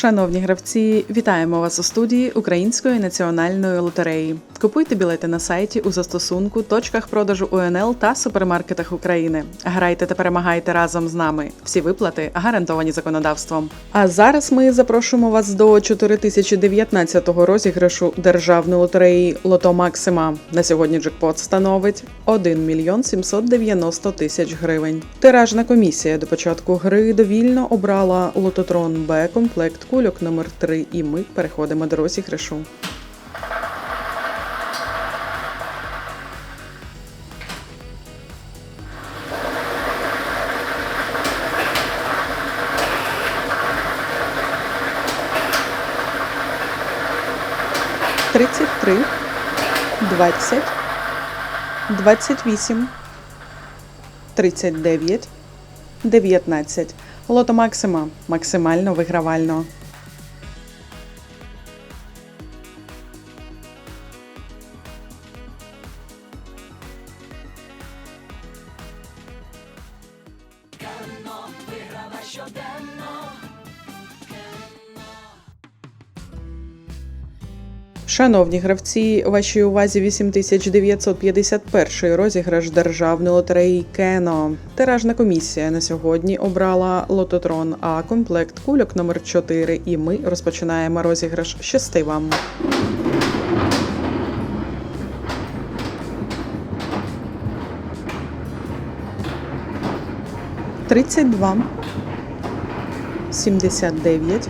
Шановні гравці, вітаємо вас у студії Української національної лотереї. Купуйте білети на сайті у застосунку, точках продажу УНЛ та супермаркетах України. Грайте та перемагайте разом з нами. Всі виплати гарантовані законодавством. А зараз ми запрошуємо вас до 4019-го розіграшу державної лотереї Лото Максима. На сьогодні джекпот становить 1 мільйон 790 тисяч гривень. Тиражна комісія до початку гри довільно обрала лототрон Б комплект кульок номер 3 і ми переходимо до розіграшу. Тридцять три, двадцять, двадцять вісім, тридцять дев'ять, дев'ятнадцять. Лото Максима максимально вигравально. Шановні гравці, вашій увазі 8951 розіграш державної лотереї Кено. Тиражна комісія на сьогодні обрала лототрон А комплект кульок номер 4 і ми розпочинаємо розіграш. Щасти вам! Тридцять два, сімдесят дев'ять,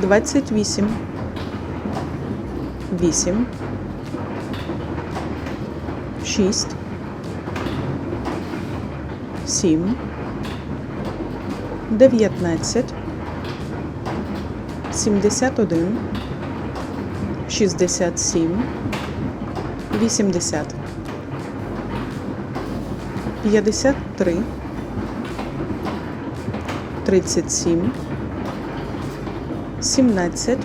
двадцять вісім. 8, 6, 7, 19, 71, 67, 80, 53, 37, 17,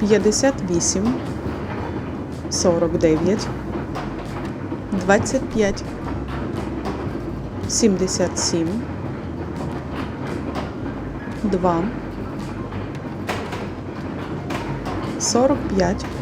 58, 49, 25, 77, 2, 45,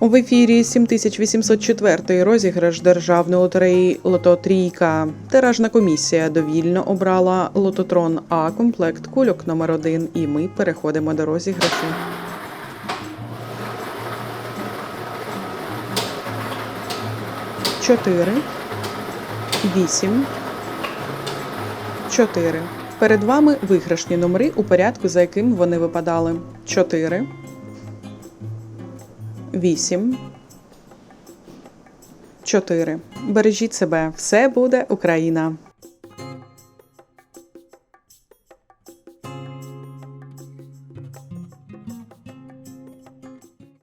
В ефірі 7804 розіграш державної лотереї Лото Трійка. Тиражна комісія довільно обрала лототрон А комплект кульок номер 1 і ми переходимо до розіграшу. Чотири, вісім, чотири. Перед вами виграшні номери у порядку, за яким вони випадали. Чотири. 8, 4. Бережіть себе. Все буде Україна!